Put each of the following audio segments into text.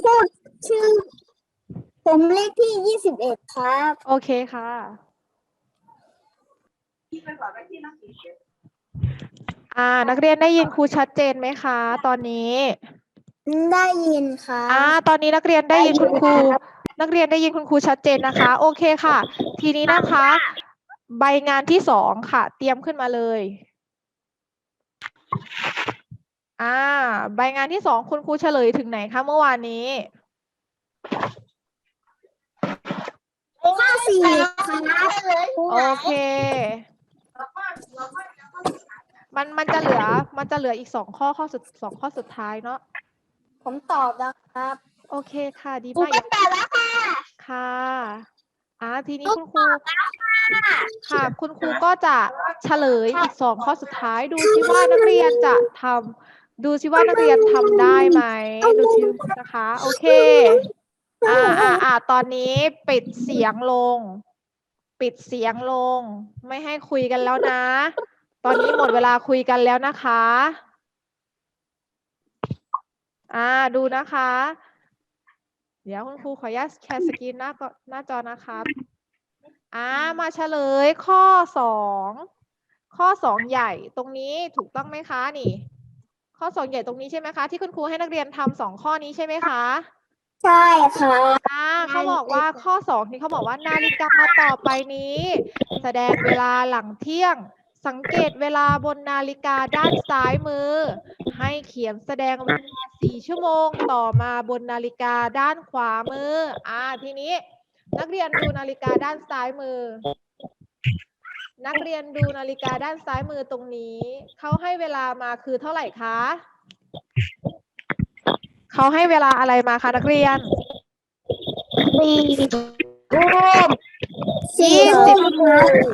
พูดชื่อ ผมเลขที่ยี่สิบเอ็ดครับ โอเคค่ะ อ่า นักเรียนได้ยินครูชัดเจนไหมคะ ตอนนี้ ได้ยินครัอ่า บ ตอนนี้นักเรียนได้ยินคุณครู นักเรียนได้ยินคุณครูชัดเจนนะคะ โอเคค่ะ ทีนี้นะคะ ใบงานที่สองค่ะ เตรียมขึ้นมาเลย อ่า ใบงานที่สองคุณครูเฉลยถึงไหนคะเมื่อวานนี้ข้อสี่ครับโอเค มันมันจะเหลือ มันจะเหลืออีกสองข้อข้อสุดสองข้อสุดท้ายเนาะ ผมตอบแล้วครับ โอเคค่ะ ดีครูมากก็ตอบแล้วค่ะ ค่ะอ่าทีนี้คุณครูค่ะ คุณครูก็จะเฉลยอีกสองข้อสุดท้ายดูซิว่านักเรียนจะทำ ดูซิว่านักเรียนทำได้ไหม ดูซินะคะ โอเค อ่าอ่าอ่าตอนนี้ปิดเสียงลง ปิดเสียงลง ไม่ให้คุยกันแล้วนะ ตอนนี้หมดเวลาคุยกันแล้วนะคะ อ่า ดูนะคะ เดี๋ยวคุณครูขออนุญาตแชร์สกรีนหน้าหน้าจอนะคะอ่ามาเฉลยข้อสองข้อสองใหญ่ตรงนี้ถูกต้องไหมคะนี่ ข้อสองใหญ่ตรงนี้ใช่ไหมคะ ที่คุณครูให้นักเรียนทำสองข้อนี้ใช่ไหมคะใช่ครับอ่าเขาบอกว่าข้อสองนี่เขาบอกว่านาฬิกาต่อไปนี้ แสดงเวลาหลังเที่ยง สังเกตเวลาบนนาฬิกาด้านซ้ายมือ ให้เขียนแสดงเวลาสี่ชั่วโมงต่อมาบนนาฬิกาด้านขวามือ อ่าทีนี้นักเรียนดูนาฬิกาด้านซ้ายมือ นักเรียนดูนาฬิกาด้านซ้ายมือตรงนี้ เขาให้เวลามาคือเท่าไหร่คะ เขาให้เวลาอะไรมาคะนักเรียนสี่ทุ่มยี่สิบ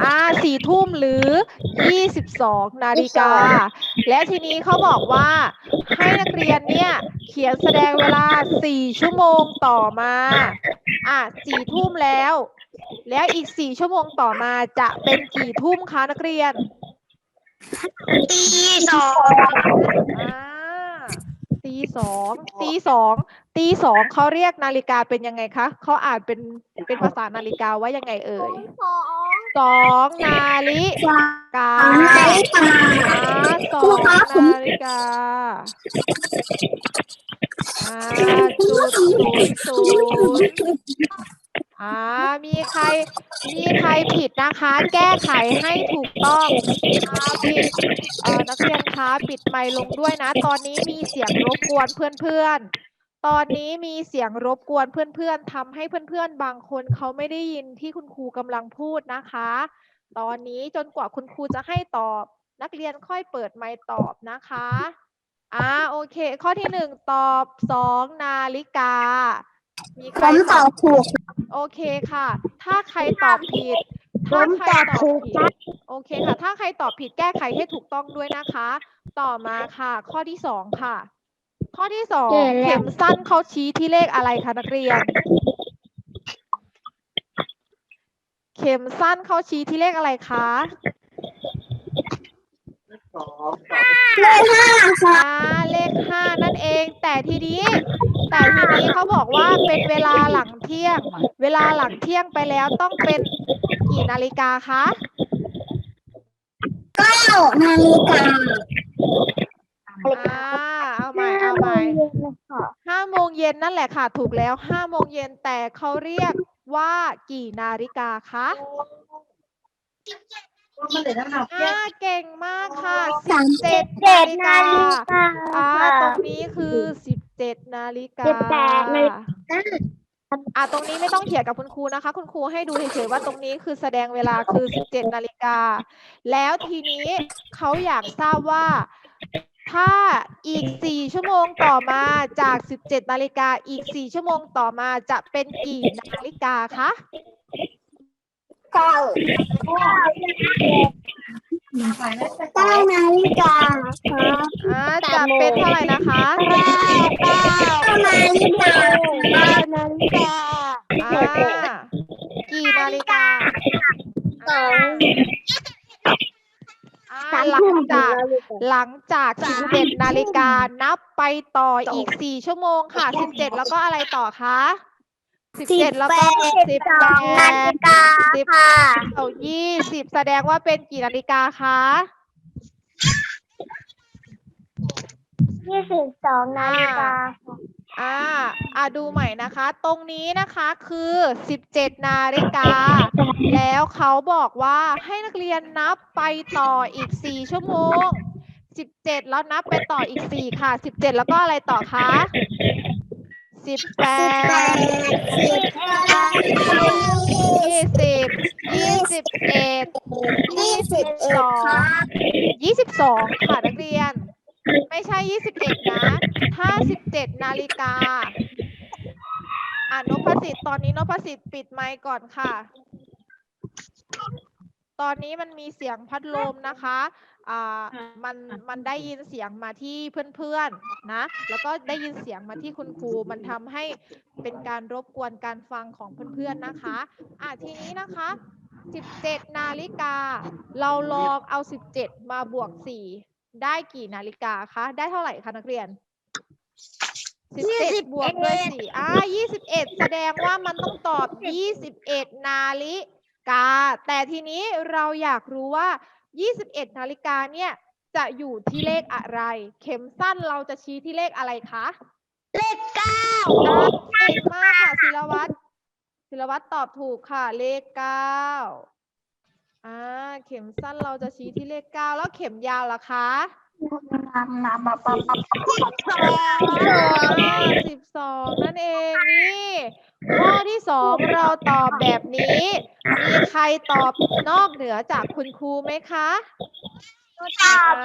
อ่าสี่ทุ่มหรือยี่สิบสองนาฬิกา และทีนี้เขาบอกว่าให้นักเรียนเนี่ย เขียนแสดงเวลาสี่ชั่วโมงต่อมา อะสี่ทุ่มแล้ว แล้วอีกสี่ชั่วโมงต่อมาจะเป็นกี่ทุ่มคะนักเรียนตีสองอ่าตีสองตีสองตีสองเขาเรียกนาฬิกาเป็นยังไงคะเขาอ่านเป็นเป็นภาษานาฬิกาว่ายังไงเอ่ยสองสองนาฬิสามกานาฬิกาอ่าสอครูงคะผมนาฬิกาอ่าจุดศูนย์ศูนย์ อ่ามีใครมีใครผิดนะคะ แก้ไขให้ถูกต้องอ่าผิดเอ่อนักเรียนคะปิดไมค์ลงด้วยนะ ตอนนี้มีเสียงรบกวนเพื่อนๆ ตอนนี้มีเสียงรบกวนเพื่อนๆทำให้เพื่อนๆ บางคนเขาไม่ได้ยินที่คุณครูกำลังพูดนะคะ ตอนนี้จนกว่าคุณครูจะให้ตอบ นักเรียนค่อยเปิดไมค์ตอบนะคะอ่าโอเค ข้อที่หนึ่งตอบสองนาฬิกา มีใคผรมตอบถูกโอเคค่ะ ถ้าใครตอบผิด ผถ้ามใครตอบตอบถูกผิดโอเคค่ะ ถ้าใครตอบผิดแก้ไขให้ถูกต้องด้วยนะคะ ต่อมาค่ะ ข้อที่สองค่ะ ข้อที่สองเข็มสั้นเขาชี้ที่เลขอะไรคะนักเรียน เข็มสั้นเขาชี้ที่เลขอะไรคะ เลขห้าค่ะ อ่าเลขห้านั่นเอง แต่ทีนี้แต่ทีนี้เขาบอกว่าเป็นเวลาหลังเที่ยง เวลาหลังเที่ยงไปแล้วต้องเป็นกี่นาฬิกาคะเก้านาฬิกาอ่าเอาใหม่เอาใหม่ ห้าโมงเย็นนั่นแหละค่ะ ถูกแล้วห้าโมงเย็นแต่เขาเรียกว่ากี่นาฬิกาคะ อ่าเก่งมากค่ะสิบเจ็ดนาฬิกาอ่าตรงนี้คือสิบเจ็ดนาฬิกาสิบแปดนาฬิกาอ่าตรงนี้ไม่ต้องเขียนกับคุณครูนะคะ คุณครูให้ดูเฉยๆว่าตรงนี้คือแสดงเวลาคือสิบเจ็ดนาฬิกาแล้วทีนี้เขาอยากทราบว่า ถ้าอีก4ชั่วโมงต่อมาจาก17นาฬิกาอีก4ชั่วโมงต่อมาจะเป็นกี่นาฬิกาคะ เก้าเก้านาฬิกาครับอ่าจะเป็นเท่าไหร่นะคะเก้าเก้านาฬิกาเก้านาฬิกาอ่ากี่นาฬิกาสอง อ่าอ่าหลังจากหลังจาก17นาฬิกานับไปต่ออีก 4 ชั่วโมงค่ะ 17 แล้วก็อะไรต่อคะ 17แล้วก็18นาฬิกาค่ะเอา20แสดงว่าเป็นกี่นาฬิกาคะยี่สิบสองนาฬิกาอ่าอ่าดูใหม่นะคะ ตรงนี้นะคะคือ17นาฬิกา แล้วเขาบอกว่าให้นักเรียนนับไปต่ออีก4ชั่วโมง17แล้วนับไปต่ออีก4ค่ะ17แล้วก็อะไรต่อคะ18 สิบแปดสิบเก้ายี่สิบยี่สิบเอ็ดยี่สิบเอ็ดครับยี่สิบสองค่ะนักเรียน ไม่ใช่ยี่สิบเอ็ดนะถ้าสิบเจ็ดนาฬิกาอ่านพสิทธิ์ตอนนี้นพสิทธิ์ปิดไมค์ก่อนค่ะ ตอนนี้มันมีเสียงพัดลมนะคะ อ่ามันมันได้ยินเสียงมาที่เพื่อนๆนะ แล้วก็ได้ยินเสียงมาที่คุณครูมันทำให้เป็นการรบกวนการฟังของเพื่อนๆนะคะอะทีนี้นะคะ 17 นาฬิกา เราลองเอา 17 มาบวก 4 ได้กี่นาฬิกาคะ ได้เท่าไหร่คะนักเรียน17บวกด้วย4อ่า21แสดงว่ามันต้องตอบ21นาฬิกา แต่ทีนี้เราอยากรู้ว่า 21 นาฬิกาเนี่ยจะอยู่ที่เลขอะไร เข็มสั้นเราจะชี้ที่เลขอะไรคะ เลขเก้าอ่าเก่งมากค่ะศิลวัตรศิลวัตรตอบถูกค่ะ เลขเก้าอ่าเข็มสั้นเราจะชี้ที่เลขเก้าแล้วเข็มยาวล่ะคะ นำมาปั๊บปั๊บสองสิบสองนั่นเองนี่ ข้อที่สองเราตอบแบบนี้ มีใครตอบนอกเหนือจากคุณครูไหมคะตอบ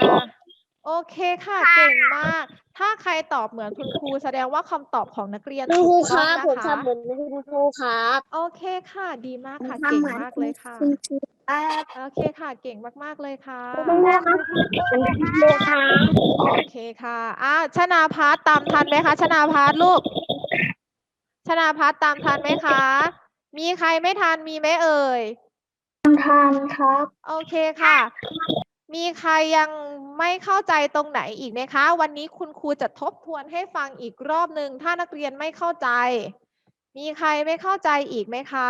โอเคค่ะเก่งมาก ถ้าใครตอบเหมือนคุณครูแสดงว่าคำตอบของนักเรียนถูกต้องรับนะผมคะทำเหมือนคุณครูครับ โอเคค่ะ ดีมากค่ะเก่งมากเลยค่ะ โอเคค่ะ เก่งมากๆเลยค่ะคุณครูครับคุณครูครับโอเคค่ะอ่าชนาพัฒน์ตามทันไหมคะ ชนาพัฒน์ลูก ชนาพัฒน์ตามทันไหมคะ มีใครไม่ทันมีไหมเอ่ย ทานครับ โอเคค่ะ มีใครยังไม่เข้าใจตรงไหนอีกไหมคะ วันนี้คุณครูจะทบทวนให้ฟังอีกรอบหนึ่งถ้านักเรียนไม่เข้าใจ มีใครไม่เข้าใจอีกไหมคะ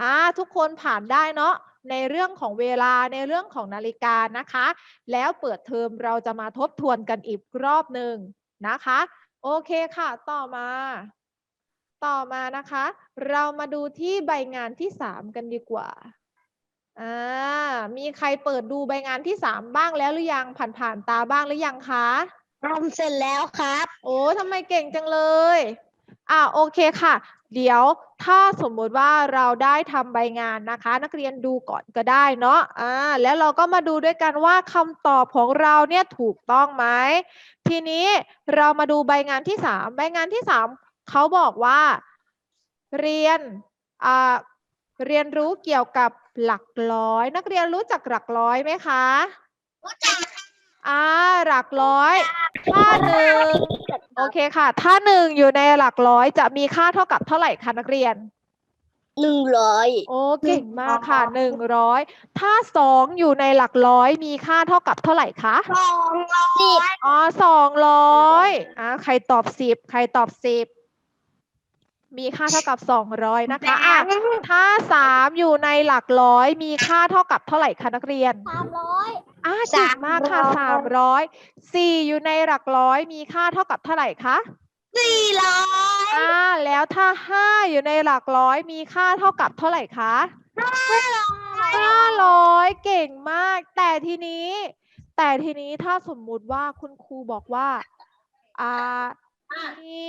อ่าทุกคนผ่านได้เนาะในเรื่องของเวลาในเรื่องของนาฬิกานะคะ แล้วเปิดเทอมเราจะมาทบทวนกันอีกรอบหนึ่งนะคะ โอเคค่ะ ต่อมา ต่อมานะคะ เรามาดูที่ใบงานที่สามกันดีกว่าอ่ามีใครเปิดดูใบงานที่สามบ้างแล้วหรือยังผ่านผ่านๆตาบ้างหรือยังคะทำเสร็จแล้วครับ โอ้ทำไมเก่งจังเลยอ่าโอเคค่ะ เดี๋ยวถ้าสมมุติว่าเราได้ทำใบงานนะคะ นักเรียนดูก่อนก็ได้เนาะอ่าแล้วเราก็มาดูด้วยกันว่าคำตอบของเราเนี่ยถูกต้องไหมทีนี้เรามาดูใบงานที่สามใบงานที่สามเขาบอกว่า เรียนอ่าเรียนรู้เกี่ยวกับหลักร้อย นักเรียนรู้จักหลักร้อยไหมคะอ่าหลักร้อย ถ้าหนึ่ง โอเคค่ะ ถ้าหนึ่งอยู่ในหลักร้อยจะมีค่าเท่ากับเท่าไหร่คะนักเรียน หนึ่งร้อยโอ้เก่งมากค่ะหนึ่งร้อยถ้าสองอยู่ในหลักร้อยมีค่าเท่ากับเท่าไหร่คะสองร้อยอ๋อสองร้อยอ่าใครตอบสิบใครตอบสิบ มีค่าเท่ากับสองร้อยนะคะอะถ้าสามอยู่ในหลักร้อย มีค่าเท่ากับเท่าไหร่คะนักเรียนสามร้อยอ่าเก่งมากค่ะสามร้อยสี่อยู่ในหลักร้อย มีค่าเท่ากับเท่าไหร่คะสี่ร้อยอ่าแล้วถ้าห้าอยู่ในหลักร้อย มีค่าเท่ากับเท่าไหร่คะห้าร้อยห้าร้อยเก่งมาก แต่ทีนี้ แต่ทีนี้ถ้าสมมุติว่าคุณครูบอกว่า อ่ามี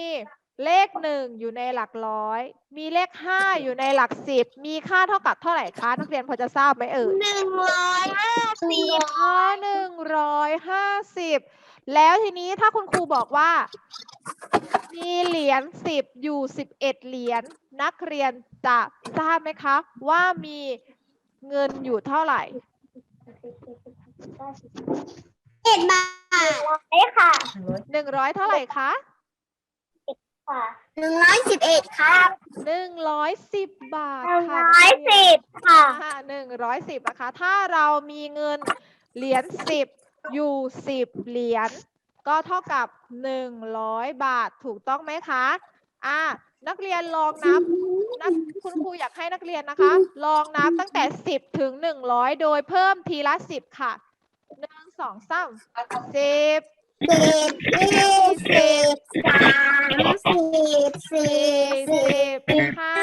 เลขหนึ่งอยู่ในหลักร้อย มีเลขห้าอยู่ในหลักสิบ มีค่าเท่ากับเท่าไหร่คะนักเรียนพอจะทราบไหมเอ่ยหนึ่งร้อยห้าสิบอ๋อหนึ่งร้อยห้าสิบแล้วทีนี้ถ้าคุณครูบอกว่า มีเหรียญสิบอยู่สิบเอ็ดเหรียญนักเรียนจะทราบไหมคะ ว่ามีเงินอยู่เท่าไหร่เจ็ดบาทร้อยค่ะหนึ่งร้อยเท่าไหร่คะ หนึ่งร้อยสิบเอ็ดครับหนึ่งร้อยสิบบาทหนึ่งค่ะร้อยสิบค่ะหนึ่งร้อยสิบนะคะ ถ้าเรามีเงินเหรียญสิบอยู่สิบเหรียญก็เท่ากับหนึ่งร้อยบาทถูกต้องไหมคะ อ่า นักเรียนลองนับนักคุณครูอยากให้นักเรียนนะคะ ลองนับตั้งแต่สิบถึงหนึ่งร้อยโดยเพิ่มทีละสิบค่ะหนึ่งสองสามสิบ สิบยี่สิบสามสิบสี่สี่สิสิบห้า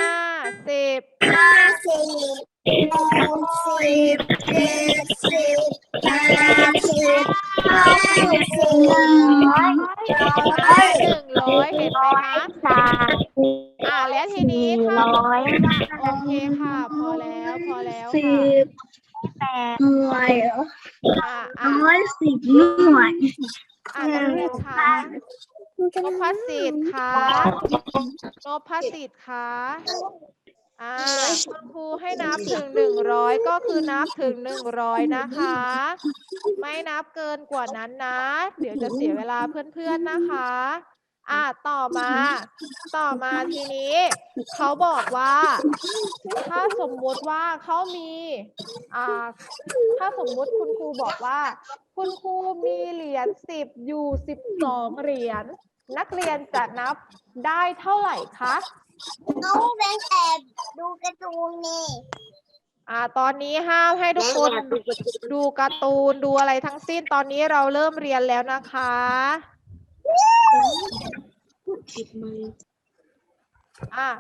สิบห้าสิบหกสิบเจ็ดสิบแปดสิบเก้าสิบร้อยได้หนึ่งร้อยเห็นไหมคะ สามอ่าแล้วทีนี้ถ้าร้อยโอเคค่ะ พอแล้วพอแล้วสิค่ะบหน่วยอ่าอ่าร้อยสิบหน่วย อ่านักเรียนคะนพสิทธิ์คะนพสิทธิ์คะอ่าคุณครูให้นับถึงหนึ่งร้อยก็คือนับถึงหนึ่งร้อยนะคะ ไม่นับเกินกว่านั้นนะ เดี๋ยวจะเสียเวลาเพื่อนๆนะคะ อ่าต่อมา ต่อมาทีนี้ เขาบอกว่า ถ้าสมมุติว่าเขามีอ่าถ้าสมมุติคุณครูบอกว่า คุณครูมีเหรียญสิบอยู่สิบสองเหรียญนักเรียนจะนับได้เท่าไหร่คะน้องแบงค์แอบดูการ์ตูนนี่อ่า ตอนนี้ห้ามให้ทุกคนดูการ์ตูนดูอะไรทั้งสิ้นตอนนี้เราเริ่มเรียนแล้วนะคะ อะ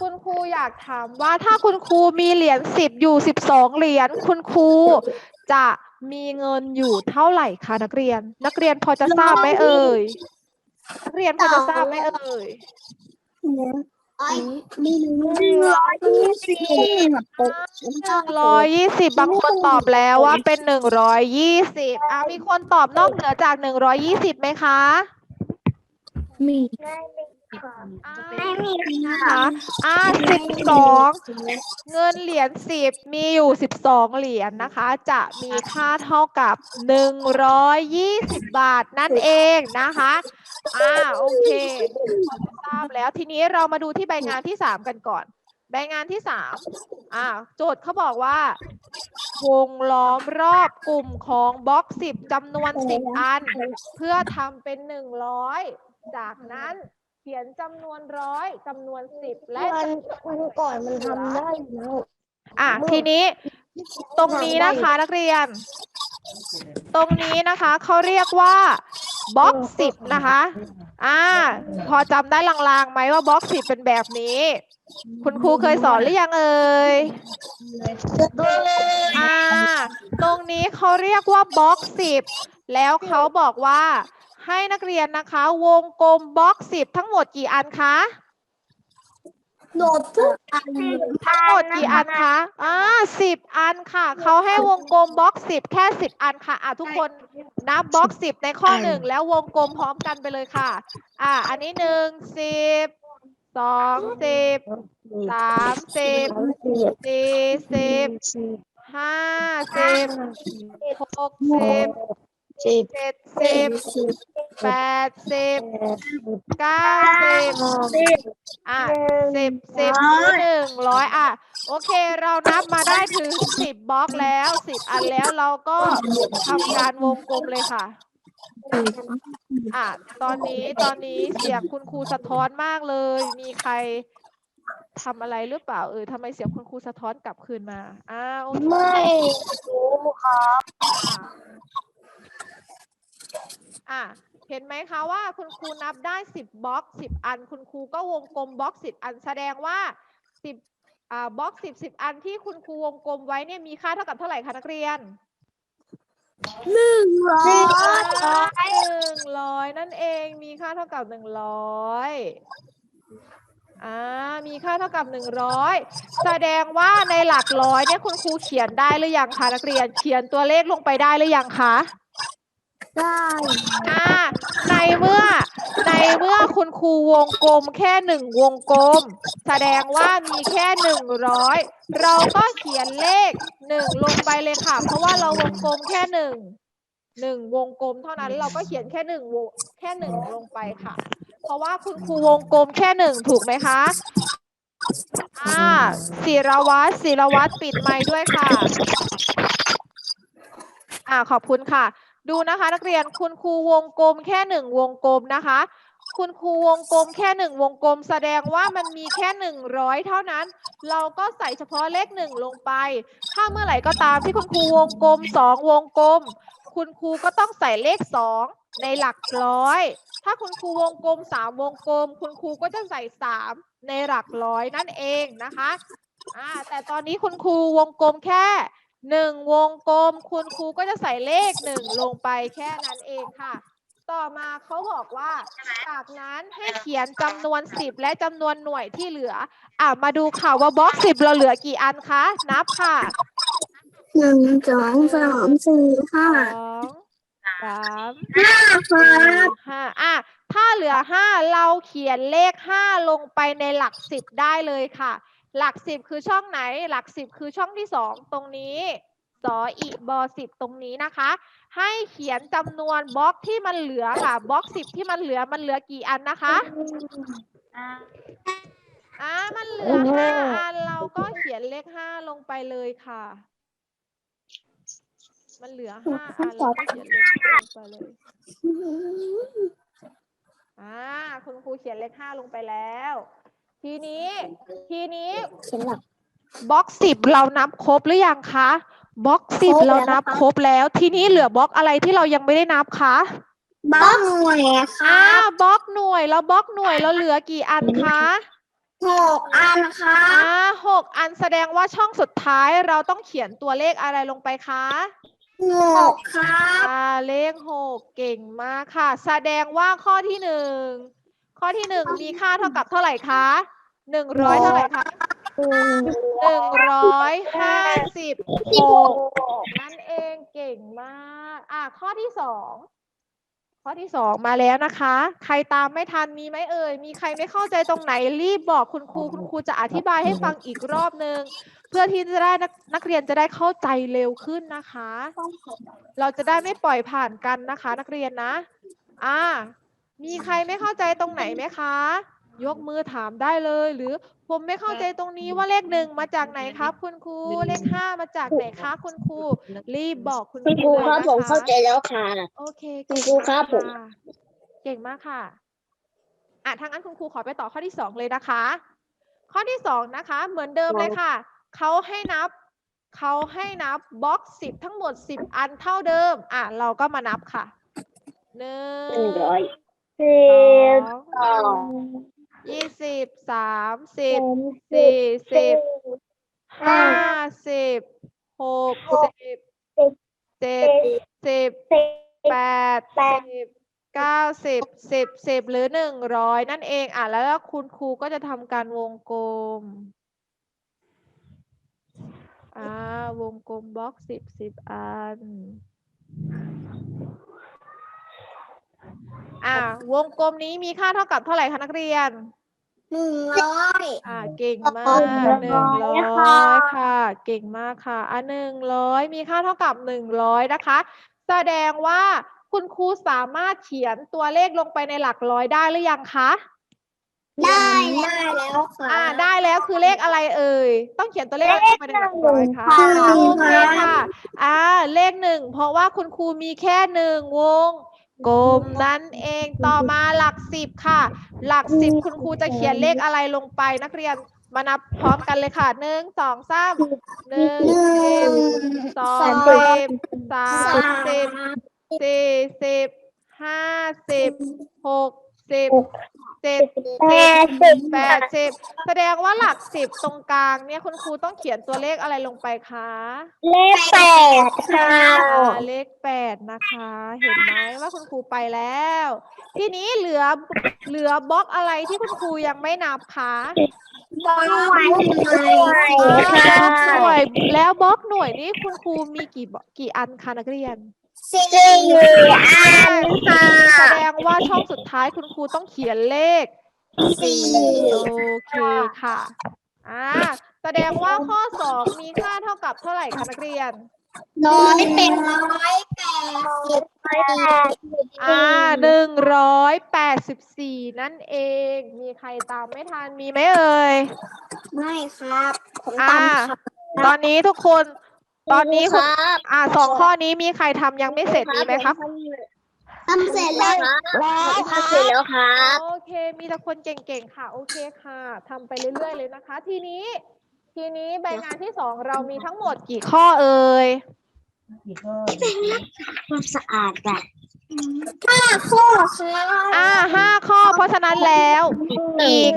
คุณครูอยากถามว่าถ้าคุณครูมีเหรียญสิบอยู่สิบสองเหรียญคุณครูจะมีเงินอยู่เท่าไหร่คะนักเรียน นักเรียนพอจะทราบไหมเอ่ยนักเรียนพอจะทราบไหมเอ่ยไอ้มีหนึ่งร้อยยี่สิบหนึ่งร้อยยี่สิบบางคนตอบแล้วว่าเป็นหนึ่งร้อยยี่สิบอะมีคนตอบนอกเหนือจากหนึ่งร้อยยี่สิบไหมคะ มีอ่าไม่มีนะค่ะคะอ่าสิบสองเงินเหรียญสิบมีอยู่สิบสองเหรียญนะคะ จะมีค่าเท่ากับหนึ่งร้อยยี่สิบบาทนั่นเองนะคะอ่าโอเคทราบแล้วทีนี้เรามาดูที่ใบงานที่สามกันก่อน ใบงานที่สามอ่าโจทย์เขาบอกว่า วงล้อมรอบกลุ่มของบล็อกสิบจำนวนสิบอัน เพื่อทำเป็นหนึ่งร้อย จากนั้นเขียนจำนวนร้อยจำนวนสิบและวันจำนวนวันก่อนมันทำได้แล้วอะทีนี้ตรงนี้นะคะนักเรียน ตรงนี้นะคะเขาเรียกว่าบล็อกสิบนะคะ อ่า พอจำได้ลางๆไหมว่าบล็อกสิบเป็นแบบนี้ คุณครูเคยสอนหรือยังเอ่ยอ่า ตรงนี้เขาเรียกว่าบล็อกสิบแล้วเขาบอกว่า ให้นักเรียนนะคะ วงกลมบล็อกสิบทั้งหมดกี่อันคะโดดทุกอันทั้งหมดกี่อันคะอ่าสิบอันค่ะ เขาให้วงกลมบล็อกสิบแค่สิบอันค่ะ อะทุกคนนับบล็อกสิบในข้อหนึ่งแล้ววงกลมพร้อมกันไปเลยค่ะ อ่า อันนี้หนึ่งสิบสองสิบสามสิบสี่สิบห้าสิบหกสิบ สิบเจ็ดสิบแปดสิบเก้าสิบอะสิบสิบหนึ่งร้อยอะ โอเคเรานับมาได้ถึงสิบบล็อกแล้วสิบอันแล้วเราก็ทำการวงกลมเลยค่ะ อะ ตอนนี้ตอนนี้เสียงคุณครูสะท้อนมากเลย มีใครทำอะไรหรือเปล่าเออทำไมเสียงคุณครูสะท้อนกลับคืนมาอ่าโอเคไม่รู้ครับ อะเห็นไหมคะว่าคุณครูนับได้สิบบล็อกสิบอัน คุณครูก็วงกลมบล็อกสิบอันแสดงว่าสิบอ่าบล็อกสิบสิบอันที่คุณครูวงกลมไว้เนี่ยมีค่าเท่ากับเท่าไหร่คะนักเรียน หนึ่งร้อยหนึ่งร้อยนั่นเองมีค่าเท่ากับหนึ่งร้อยอ่ามีค่าเท่ากับหนึ่งร้อยแสดงว่าในหลักร้อยเนี่ยคุณครูเขียนได้หรือยังคะนักเรียน เขียนตัวเลขลงไปได้หรือยังคะ ได้อ่าในเมื่อในเมื่อคุณครูวงกลมแค่หนึ่งวงกลม แสดงว่ามีแค่หนึ่งร้อยเราก็เขียนเลขหนึ่งลงไปเลยค่ะ เพราะว่าเราวงกลมแค่หนึ่งหนึ่งวงกลมเท่านั้นเราก็เขียนแค่หนึ่งวงแค่หนึ่งลงไปค่ะ เพราะว่าคุณครูวงกลมแค่หนึ่งถูกไหมคะอ่าศิรวัตรศิรวัตรปิดไมค์ด้วยค่ะ อ่าขอบคุณค่ะ ดูนะคะนักเรียนคุณครูวงกลมแค่หนึ่งวงกลมนะคะ คุณครูวงกลมแค่หนึ่งวงกลม แสดงว่ามันมีแค่หนึ่งร้อยเท่านั้น เราก็ใส่เฉพาะเลขหนึ่งลงไป ถ้าเมื่อไหร่ก็ตามที่คุณครูวงกลมสองวงกลม คุณครูก็ต้องใส่เลขสองในหลักร้อย ถ้าคุณครูวงกลมสามวงกลม คุณครูก็จะใส่สามในหลักร้อยนั่นเองนะคะอ่าแต่ตอนนี้คุณครูวงกลมแค่ หนึ่งวงกลมคุณครูก็จะใส่เลขหนึ่งลงไปแค่นั้นเองค่ะ ต่อมาเขาบอกว่า จากนั้นให้เขียนจำนวนสิบและจำนวนหน่วยที่เหลือ อะมาดูค่ะว่าบล็อกสิบเราเหลือกี่อันคะ นับค่ะหนึ่งสองสามสี่ห้าสองสามห้าคสี่รับห้าอะถ้าเหลือห้าเราเขียนเลขห้าลงไปในหลักสิบได้เลยค่ะ หลักสิบคือช่องไหน หลักสิบคือช่องที่สองตรงนี้สออีบอสิบตรงนี้นะคะ ให้เขียนจำนวนบล็อกที่มันเหลือค่ะบล็อกสิบที่มันเหลือมันเหลือกี่อันนะคะอ่ามันเหลือห้าอันเราก็เขียนเลขห้าลงไปเลยค่ะ มันเหลือห้าอันเราก็เขียนเลขห้าลงไปเลยอ่าคุณครูเขียนเลขห้าลงไปแล้ว ทีนี้ ทีนี้เขียนหลักบล็อกสิบเรานับครบหรือยังคะบล็อกสิบครบแล้วเรานับค่ะครบแล้ว ทีนี้เหลือบล็อกอะไรที่เรายังไม่ได้นับคะบ้องหน่วยคอ่ารับบล็อกหน่วยแล้วบล็อกหน่วยเราเหลือกี่อันคะหกอันครัอ่าบหกอันแสดงว่าช่องสุดท้ายเราต้องเขียนตัวเลขอะไรลงไปคะหกครับอ่าเลขหกเก่งมากค่ะ แสดงว่าข้อที่หนึ่งข้อที่หนึ่งมีค่าเท่ากับเท่าไหร่คะ หนึ่งร้อยเท่าไหร่คะหนึ่งร้อยห้าสิบหกนั่นเองเก่งมากอะข้อที่สองข้อที่สองมาแล้วนะคะ ใครตามไม่ทันมีไหมเอ่ยมีใครไม่เข้าใจตรงไหนรีบบอกคุณครูคุณครูจะอธิบายให้ฟังอีกรอบนึง เพื่อที่จะได้นักนักเรียนจะได้เข้าใจเร็วขึ้นนะคะ เราจะได้ไม่ปล่อยผ่านกันนะคะ นักเรียนนะ อ่า มีใครไม่เข้าใจตรงไหนไหมคะ ยกมือถามได้เลย หรือผมไม่เข้าใจตรงนี้ว่าเลขหนึ่งมาจากไหนครับ คุณครูเลขห้ามาจากไหนคะคุณครูรีบบอกคุณคคุรูณครูเลยครับนะผมคะเข้าใจแล้วค่ะ โอเคคุณครูครับผมเก่งากะเก่งมากค่ะอะทางนั้นคุณครูขอไปต่อข้อที่สองเลยนะคะ ข้อที่สองนะคะ เหมือนเดิมเลยค่ะเขาให้นับเขาให้นับบล็อกสิบทั้งหมดสิบอันเท่าเดิม อะ เราก็มานับค่ะหนึ่งหนึ่งร้อยสสิบองสอง ยี่สิบสามสิบสี่สิบห้าสิบหกสิบเจ็ดสิบแปดสิบเก้าสิบสิบสิบหรือหนึ่งร้อยนั่นเองอะแล้วคุณครูก็จะทำการวงกลมอ่าวงกลมบล็อกสิบสิบอัน อ่าวงกลมนี้มีค่าเท่ากับเท่าไหร่คะนักเรียน หนึ่งร้อย อ่าเก่งมากหหนึ่นึ่งงร้ร้ออยยค่ะ ค่ะ เก่งมากค่ะอะหนึ่งร้อยมีค่าเท่ากับหนึ่งร้อยนะคะ แสดงว่าคุณครูสามารถเขียนตัวเลขลงไปในหลักร้อยได้หรือยังคะได้ได้แล้วค่ะอ่าได้แล้วคือเลขอะไรเอ่ยต้องเขียนตัวเลขอะไรลงไปในหลักร้อยคะเลขหนึ่งโอเคค่ะค่ะ อ่าเลขหนึ่งเพราะว่าคุณครูมีแค่หนึ่งวง กลมนั่นเองต่อมาหลักสิบค่ะ หลักสิบคุณครูจะเขียนเลขอะไรลงไปนักเรียนมานับพร้อมกันเลยค่ะหนึ่งสองสามหนึ่งสิบสองสามสิบสามสิบสี่สิบห้าสิบหก สิบเจ็ดแปดสิบแปดสิบแสดงว่าหลักสิบตรงกลางเนี่ยคุณครูต้องเขียนตัวเลขอะไรลงไปคะเลขแปดค่ะอ่าเลขแปดนะคะ เห็นไหมว่าคุณครูไปแล้ว ทีนี้เหลือเหลือบล็อกอะไรที่คุณครูยังไม่นับคะบอลหน่วยอ่าบค่ะล็อกหน่วยแล้วบล็อกหน่วยนี้คุณครูมีกี่บล็อกกี่อันคะนักเรียน สี่อันค่ะแสดงว่าช่องสุดท้ายคุณครูต้องเขียนเลขสี่โอเคค่ะอ่าแสดงว่าข้อสองมีค่าเท่ากับเท่าไหร่คะนักเรียน ร้อยเป็นร้อยแปดสิบแปดสิบอ่าหนึ่งร้อยแปดสิบสี่นั่นเอง มีใครตามไม่ทันมีไหมเอ่ย ไม่ครับ ผมอ่าตามครับตอนนี้ทุกคน ตอนนี้คคุณรับอ่าสองข้อนี้มีใครทำยังไม่เสร็จมีไหมครับ ทำเสร็จแล้วครับทำเสร็จแล้วครับ โอเค มีแต่คนเก่งๆ ค่ะ โอเคค่ะทำไปเรื่อยๆ เลยนะคะ ทีนี้ ทีนี้ใบงานที่สองเรามีทั้งหมดกี่ข้อเอ่ย ความสะอาดแบบห้าข้อครับอ่าห้าข้อ เพราะฉะนั้นแล้ว อีก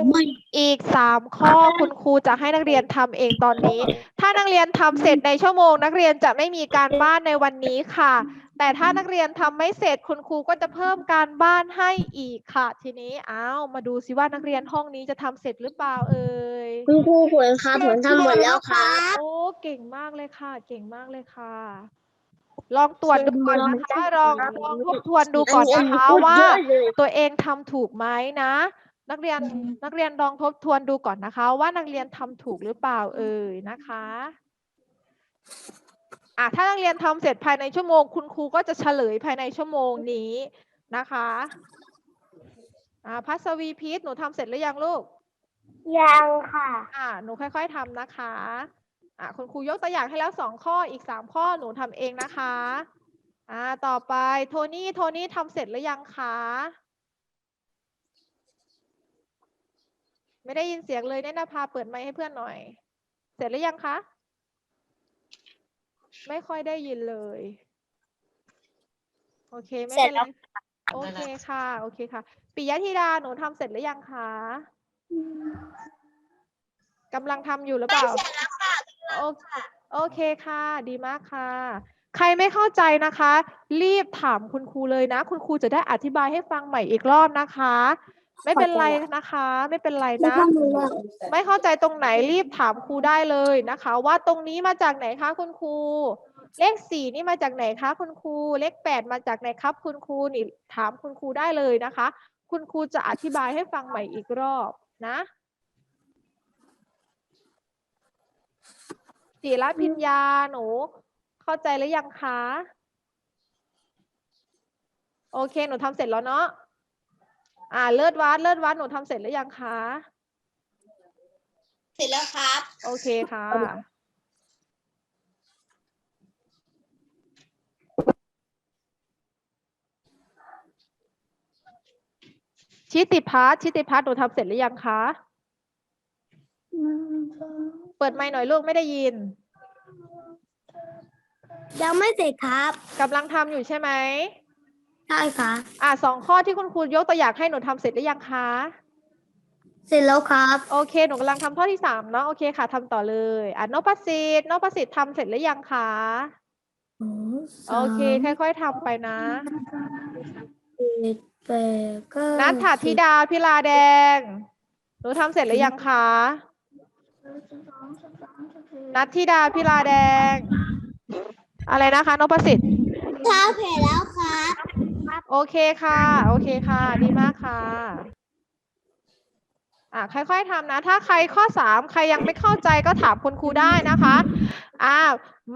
อีกสามข้อคุณครูจะให้นักเรียนทำเองตอนนี้ ถ้านักเรียนทำเสร็จในชั่วโมง นักเรียนจะไม่มีการบ้านในวันนี้ค่ะ แต่ถ้านักเรียนทำไม่เสร็จคุณครูก็จะเพิ่มการบ้านให้อีกค่ะ ทีนี้อ้าวมาดูสิว่านักเรียนห้องนี้จะทำเสร็จหรือเปล่าเอ่ยคุณครูผลครับผมทำหมดแล้วครับโอ้เก่งมากเลยค่ะ เก่งมากเลยค่ะลองตรวจดูก่อนนะคะลองลองทบทวนดูก่อนนะคะว่า ตัวเองทำถูกไหมนะ นักเรียนนักเรียนลองทบทวนดูก่อนนะคะ ว่านักเรียนทำถูกหรือเปล่าเอ่ยนะคะอะถ้านักเรียนทำเสร็จภายในชั่วโมง คุณครูก็จะเฉลยภายในชั่วโมงนี้นะคะอ่าพัสวีพีทหนูทำเสร็จหรือยังลูกยังค่ะอ่าหนูค่อย ๆทำนะคะอ่าคุณครูยกตัวอย่างให้แล้วสองข้ออีกสามข้อหนูทำเองนะคะอ่าต่อไปโทนี่โทนี่ทำเสร็จหรือยังคะ ไม่ได้ยินเสียงเลยเนตรนภาเปิดไมค์ให้เพื่อนหน่อย เสร็จหรือยังคะ ไม่ค่อยได้ยินเลย โอเคไม่เสร็เป็จนแล้ไรวโอเคค่ะ โอเคค่ะปิยธิดาหนูทำเสร็จหรือยังคะกำลังทำอยู่หรือเปล่าโอเคโอเคค่ะ ดีมากค่ะ ใครไม่เข้าใจนะคะ รีบถามคุณครูเลยนะ คุณครูจะได้อธิบายให้ฟังใหม่อีกรอบนะคะ ไม่เป็นไรนะคะ ไม่เป็นไรนะ ไม่เข้าใจตรงไหนรีบถามครูได้เลยนะคะ ว่าตรงนี้มาจากไหนคะคุณครูเลขสี่นี่มาจากไหนคะคุณครูเลขแปดมาจากไหนครับ คุณครูนี่ถามคุณครูได้เลยนะคะ คุณครูจะอธิบายให้ฟังใหม่อีกรอบนะศิรพิญญาหนูเข้าใจหรือยังคะ โอเค หนูทำเสร็จแล้วเนาะ อ่าเลิศวัดเลิศวัดหนูทำเสร็จหรือยังคะเสร็จแล้วครับ โอเคค่ะ ชิติพัฒน์ชิติพัฒน์หนูทำเสร็จหรือยังคะเปิดไมค์หน่อยลูกไม่ได้ยินยังไม่เสร็จครับกำลังทำอยู่ใช่ไหม ใช่ค่ะอ่าสองข้อที่คุณครูยกตัวอย่างให้หนูทำเสร็จหรือยังคะ เสร็จแล้วครับ โอเค หนูกำลังทำข้อที่สามเนาะ โอเคค่ะทำต่อเลย อะนพสิทธิ์นพสิทธิ์ทำเสร็จหรือยังคะ โอเค ค่อย ๆทำไปนะแปดเก้านัทธาธิดาพิลาแดง หนูทำเสร็จหรือยังคะ นัทธิดาพิลาแดง อะไรนะคะนพสิทธิ์ ทำเสร็จแล้วครับ โอเคค่ะ โอเคค่ะ ดีมากค่ะอะค่อยๆทำนะ ถ้าใครข้อสามใครยังไม่เข้าใจก็ถามคุณครูได้นะคะอ่า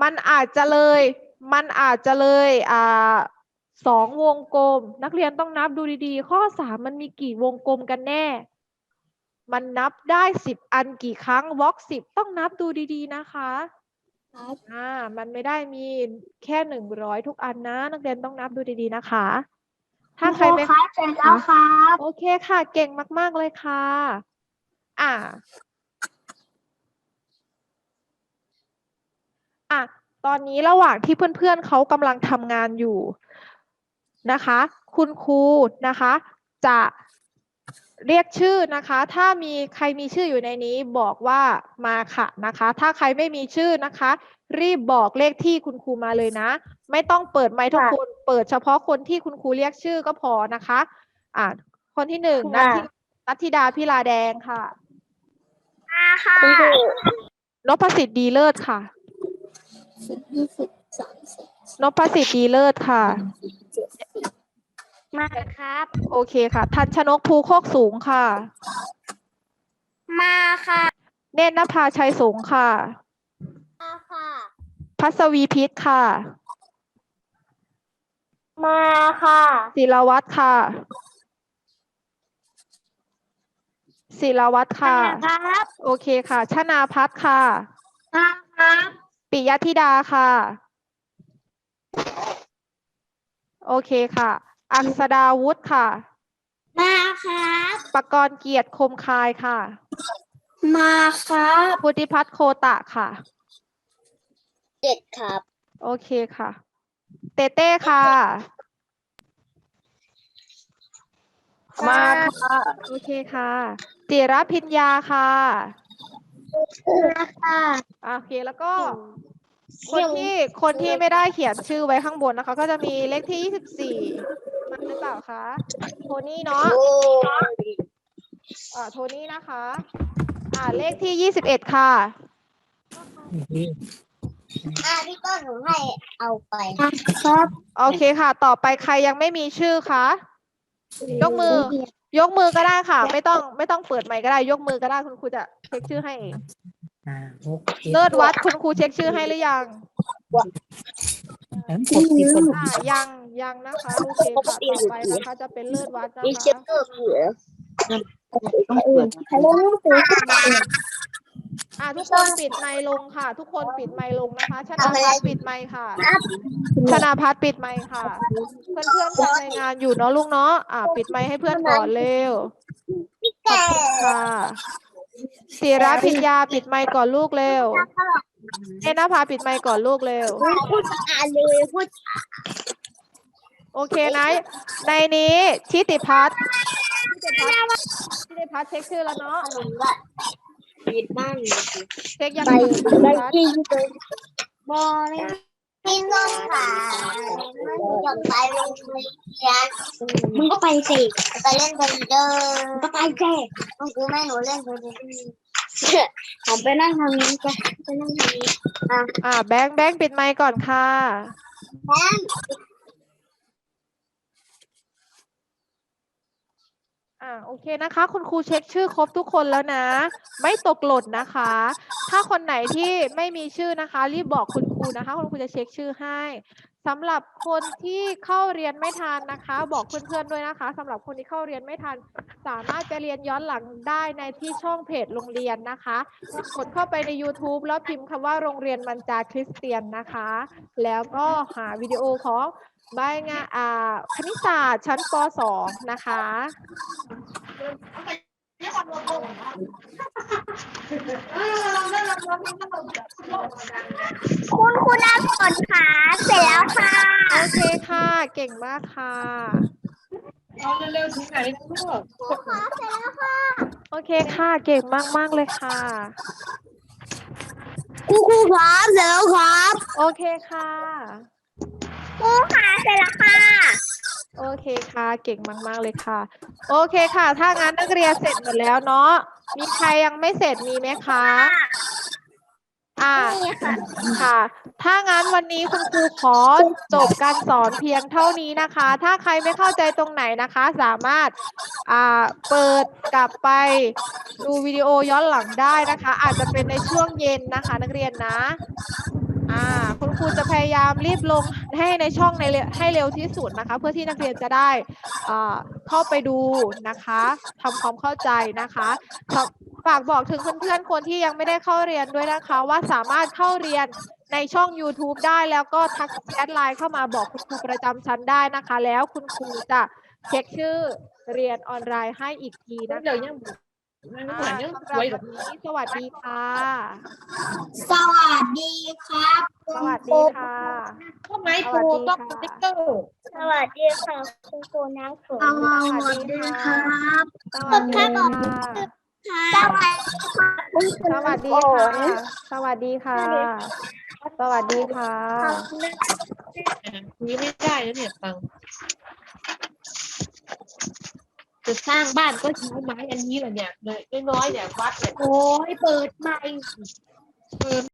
มันอาจจะเลย มันอาจจะเลยอ่าสองวงกลม นักเรียนต้องนับดูดีๆ ข้อสามมันมีกี่วงกลมกันแน่ มันนับได้สิบอันกี่ครั้งวอล์กสิบต้องนับดูดีๆนะคะครับอ่ามันไม่ได้มีแค่หนึ่งร้อยทุกอันนะ นักเรียนต้องนับดูดีๆนะคะ ถ้าใครไม่ครับเสร็จแล้วครับโอเคค่ะ เก่งมาก ๆ เลยค่ะ อ่า อะ ตอนนี้ระหว่างที่เพื่อน ๆเขากำลังทำงานอยู่นะคะ คุณครูนะคะ จะเรียกชื่อนะคะ ถ้ามีใครมีชื่ออยู่ในนี้บอกว่ามาค่ะนะคะ ถ้าใครไม่มีชื่อนะคะ รีบบอกเลขที่คุณครูมาเลยนะไม่ต้องเปิดไมค์ทุกคน เปิดเฉพาะคนที่คุณครูเรียกชื่อก็พอนะคะ อ่าคนที่หนึ่งนัทธินัทธิดาพิลาแดงค่ะค่ะนพสิทธิ์ดีเลิศค่ะสิบยี่สิบสามสิบนพสิทธิ์ดีเลิศค่ะเจ็ดสิบมาครับ โอเคค่ะ ทันชนกภูโคกสูงค่ะ มาค่ะ เนตรนภาชัยสูงค่ะ มาค่ะ พัสวีพิษค่ะ มาค่ะ ศิลวัตรค่ะศิลวัตรค่ะ ครับโอเคค่ะ ชนาพัฒน์ค่ะ มาครับปิยธิดาค่ะ โอเคค่ะ อัศดาวุฒิค่ะ มาครับ ปกรณ์เกียรติคมคายค่ะ มาครับพุทธิพัฒน์โคตะค่ะ เจ็ดครับ โอเคค่ะ เตเต้ค่ะ มาค่ะ โอเคค่ะ จิรพิญญาค่ะมาค่ะอะโอเคแล้วก็ คนที่คนที่ไม่ได้เขียนชื่อไว้ข้างบนนะคะ ก็จะมีเลขที่ยี่สิบสี่มันหรือเปล่าคะโทนี่เนาะโอ้อ่าโทนี่นะคะ อ่าเลขที่ยี่สิบเอ็ดค่ะ อะพี่ต้นหนูให้เอาไปครับโอเคค่ะ ต่อไปใครยังไม่มีชื่อคะยกมือ ยกมือก็ได้ค่ะ ไม่ต้องไม่ต้องเปิดใหม่ก็ได้ ยกมือก็ได้คุณครูจะเช็คชื่อให้เองห้าหกเจ็ดเลิศวัดคุณครูเช็คชื่อให้หรือยังแปดกดสิบกดอ่ายังยังนะคะโอเคค่ะต่อไปนะคะ จะเป็นเลิศวัดนะมีคะเช็คเกอร์เหลือต้องเปิดฮัลโหลซื้ อ่าทุกคนปิดไมค์ลงค่ะ ทุกคนปิดไมค์ลงนะคะชนะพัฒน์ปิดไมค์ค่ะชนะพัฒน์ปิดไมค์ค่ะ เพื่อนเพื่อนๆทำในงานอยู่เนาะลูกเนาะอ่าปิดไมค์ให้เพื่อนก่อนเร็วขอบคุณค่ะศิระพิญญาปิดไมค์ก่อนลูกเร็วเอนภาปิดไมค์ก่อนลูกเร็วพูดอ่านเลยพูดโอเคนะในนี้ทิติพัฒน์ทิติพัฒน์ทิติพัฒน์เช็คชื่อแล้วเนาะ ปิดบ้านเช็คยังไปคะทิติไปพัฒน์ที่เลยบอลพี่น้องค่ะอยากไปโรงเรียนมึงก็ไปสิไปเล่นกันเดิมก็ไปแค่มึงกูแม่หนูเล่นกันผมไปนั่งทางนี้จ้ะไปนั่งทางนี้อะอ่าแบงค์แบงค์ปิดไมค์ก่อนค่ะแม่ อ่าโอเคนะคะ คุณครูเช็คชื่อครบทุกคนแล้วนะ ไม่ตกหล่นนะคะ ถ้าคนไหนที่ไม่มีชื่อนะคะ รีบบอกคุณครูนะคะ คุณครูจะเช็คชื่อให้สำหรับคนที่เข้าเรียนไม่ทันนะคะ บอกเพื่อนๆด้วยนะคะสำหรับคนที่เข้าเรียนไม่ทัน สามารถไปเรียนย้อนหลังได้ในที่ช่องเพจโรงเรียนนะคะ กดเข้าไปใน YouTube แล้วพิมพ์คำว่าโรงเรียนมันจาคริสเตียนนะคะ แล้วก็หาวิดีโอของ ใบงานอ่าคณิตศาสตร์ชั้นป .2 นะคะ คุณคุณอาสอนขาเสร็จแล้วค่ะ โอเคค่ะ เก่งมากค่ะ เอาเร็วๆถึงไหนลูกขาเสร็จแล้วค่ะ โอเคค่ะ เก่งมากๆเลยค่ะครูครูครับเสร็จแล้วครับ โอเคค่ะ ครูขาเสร็จแล้วค่ะโอเคค่ะ เก่งมาก ๆ เลยค่ะ โอเคค่ะ ถ้างั้นนักเรียนเสร็จหมดแล้วเนาะ มีใครยังไม่เสร็จมีไหมคะ อ่า นี่ค่ะ ค่ะ ถ้างั้นวันนี้คุณครูขอจบการสอนเพียงเท่านี้นะคะ ถ้าใครไม่เข้าใจตรงไหนนะคะ สามารถ อ่า เปิดกลับไปดูวิดีโอย้อนหลังได้นะคะ อาจจะเป็นในช่วงเย็นนะคะ นักเรียนนะ อ่าคุณครูจะพยายามรีบลงให้ในช่องในให้เร็วที่สุดนะคะ เพื่อที่นักเรียนจะได้อ่าเข้าไปดูนะคะทำความเข้าใจนะคะฝากบอกถึงเพื่อนๆคนที่ยังไม่ได้เข้าเรียนด้วยนะคะ ว่าสามารถเข้าเรียนในช่อง YouTube ได้แล้วก็ทักแชทไลน์เข้ามาบอกคุณครูประจำชั้นได้นะคะ แล้วคุณครูจะเช็คชื่อเรียนออนไลน์ให้อีกทีนะคะเดี๋ยวยัง ม่อ่าเหมือนยังสำหสรับวยวันนี้สวัสดีค่ะ สวัสดีครับสวัสดีค่ะข้อไม้ครูต้องสติ๊กเกอร์สวัสดีค่ะคุณครูน้ำฝนสวัสดีครับสสวัวัสสดีดีค่ะค่ะสวัสดีค่ะสวัสดีค่ะ สวัสดีค่ะนี้ไม่ได้แล้วเนี่ยตัง จะสร้างบ้านก็ใช้ไม้อันนี้แหละเนี่ยเลยน้อยๆเนี่ยวัดเนี่ยโอ้ยเปิดใหม่ เปิด